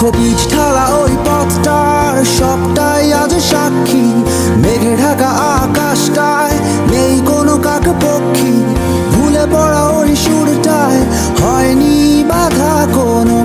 খবিজ ঠালা ওই পথটার সবটাই আজ সাক্ষী। মেঘে ঢাকা আকাশটায়, নেই কোনো কাক পক্ষী। ভুলে পড়া ওই সুরটায়, হয়নি বাধা কোনো